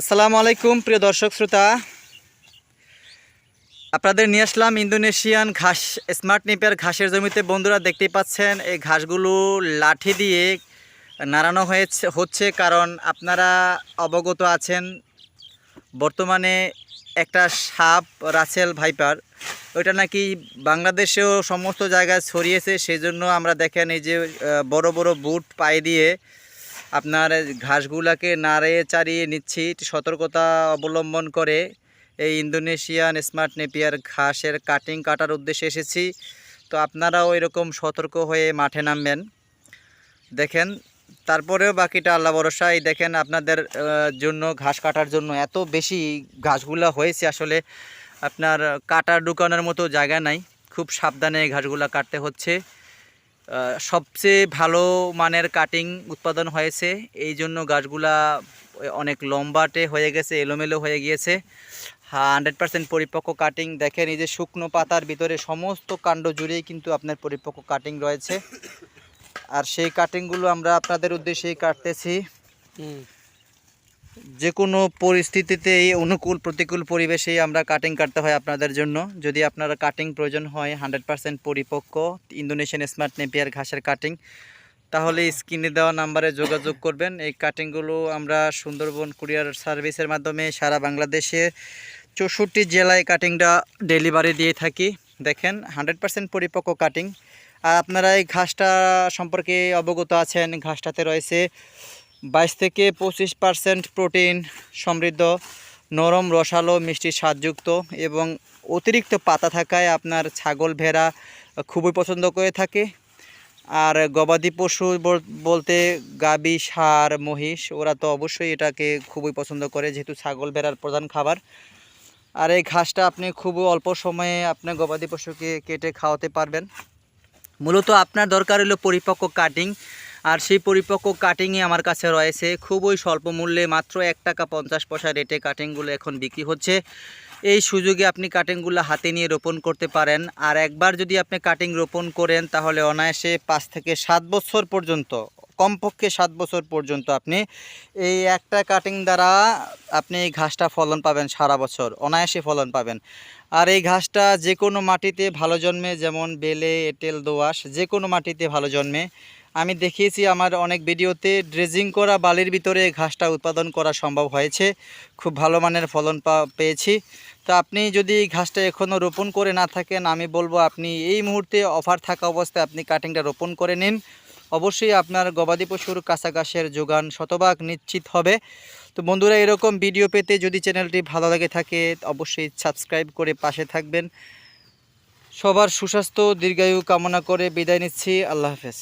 আসসালামু আলাইকুম, প্রিয় দর্শক শ্রোতা। আপনাদের নিয়ে আসলাম ইন্দোনেশিয়ান ঘাস, স্মার্ট নিপের ঘাসের জমিতে। বন্ধুরা, দেখতেই পাচ্ছেন, এই ঘাসগুলো লাঠি দিয়ে নাড়ানো হয়েছে, হচ্ছে কারণ আপনারা অবগত আছেন, বর্তমানে একটা সাপ, রাসেল ভাইপার, ওইটা নাকি বাংলাদেশেও সমস্ত জায়গায় ছড়িয়েছে। সেই জন্য আমরা দেখেন এই যে বড় বড় বুট পায়ে দিয়ে আপনার ঘাসগুলাকে নাড়ে চাড়িয়ে নিচ্ছি। সতর্কতা অবলম্বন করে এই ইন্দোনেশিয়ান স্মার্ট নেপিয়ার ঘাসের কাটিং কাটার উদ্দেশ্যে এসেছি। তো আপনারাও এরকম সতর্ক হয়ে মাঠে নামবেন। দেখেন, তারপরেও বাকিটা আল্লাহ ভরসা দেখেন, আপনাদের জন্য, ঘাস কাটার জন্য এত বেশি ঘাসগুলা হয়েছে আসলে। আপনার কাটার ঢুকানোর মতো জায়গা নাই। খুব সাবধানে ঘাসগুলা কাটতে হচ্ছে। সবচেয়ে ভালো মানের কাটিং উৎপাদন হয়েছে। এই জন্য গাছগুলা অনেক লম্বাটে হয়ে গেছে, এলোমেলো হয়ে গিয়েছে। হান্ড্রেড পার্সেন্ট পরিপক্ক কাটিং দেখেন এই যে শুকনো পাতার ভিতরে সমস্ত কাণ্ড জুড়েই কিন্তু আপনার পরিপক্ক কাটিং রয়েছে। আর সেই কাটিংগুলো আমরা আপনাদের উদ্দেশ্যেই কাটতেছি। যে কোনো পরিস্থিতিতেই অনুকূল প্রতিকূল পরিবেশেই আমরা কাটিং কাটতে হয় আপনাদের জন্য। যদি আপনারা কাটিং প্রয়োজন হয় হান্ড্রেড পার্সেন্ট পরিপক্ক ইন্দোনেশিয়ান স্মার্ট নেপিয়ার ঘাসের কাটিং তাহলে স্ক্রিনে দেওয়া নাম্বারে যোগাযোগ করবেন। এই কাটিংগুলো আমরা সুন্দরবন কুরিয়ার সার্ভিসের মাধ্যমে সারা বাংলাদেশে চৌষট্টি জেলায় কাটিংটা ডেলিভারি দিয়ে থাকি। দেখেন হান্ড্রেড পার্সেন্ট পরিপক্ক কাটিং আর আপনারা এই ঘাসটা সম্পর্কে অবগত আছেন, ঘাসটাতে রয়েছে বাইশ থেকে পঁচিশ পার্সেন্ট প্রোটিন সমৃদ্ধ, নরম, রসালো, মিষ্টি স্বাদযুক্ত এবং অতিরিক্ত পাতা থাকায় আপনার ছাগল ভেড়া খুবই পছন্দ করে থাকে। আর গবাদি পশু বল- বলতে গাবি, সার, মহিষ, ওরা তো অবশ্যই এটাকে খুবই পছন্দ করে যেহেতু ছাগল ভেড়ার প্রধান খাবার। আর এই ঘাসটা আপনি খুব অল্প সময়ে আপনার গবাদি পশুকে কেটে খাওয়াতে পারবেন। মূলত আপনার দরকার হলো পরিপক্ক কাটিং আর সেই পরিপক্ক কাটিংই আমার কাছে রয়েছে। খুবই স্বল্প মূল্যে মাত্র এক টাকা পঞ্চাশ পয়সা রেটে কাটিংগুলো এখন বিক্রি হচ্ছে। এই সুযোগে আপনি কাটিংগুলো হাতে নিয়ে রোপণ করতে পারেন। আর একবার যদি আপনি কাটিং রোপণ করেন, তাহলে অনায়াসে পাঁচ থেকে সাত বছর পর্যন্ত, কমপক্ষে সাত বছর পর্যন্ত আপনি এই একটা কাটিং দ্বারা আপনি এই ঘাসটা ফলন পাবেন সারা বছর, অনায়াসে ফলন পাবেন। আর এই ঘাসটা যে কোনো মাটিতে ভালো জন্মে, যেমন বেলে, এঁটেল, দোআঁশ যে কোনো মাটিতে ভালো জন্মে আমি দেখিয়েছি আমার অনেক ভিডিওতে ড্রেজিং করা বালির ভিতরে ঘাসটা উৎপাদন করা সম্ভব হয়েছে। খুব ভালো মানের ফলন পেয়েছি। তো আপনি যদি ঘাসটা এখনও রোপণ করে না থাকেন, আমি বলব আপনি এই মুহূর্তে অফার থাকা অবস্থায় আপনি কাটিংটা রোপণ করে নিন। অবশ্যই আপনার গবাদি পশুর কাঁচা ঘাসের যোগান শতভাগ নিশ্চিত হবে। তো বন্ধুরা, এরকম ভিডিও পেতে যদি চ্যানেলটি ভালো লাগে থাকে, অবশ্যই সাবস্ক্রাইব করে পাশে থাকবেন। সবার সুস্বাস্থ্য, দীর্ঘায়ু কামনা করে বিদায় নিচ্ছি। আল্লাহ হাফেজ।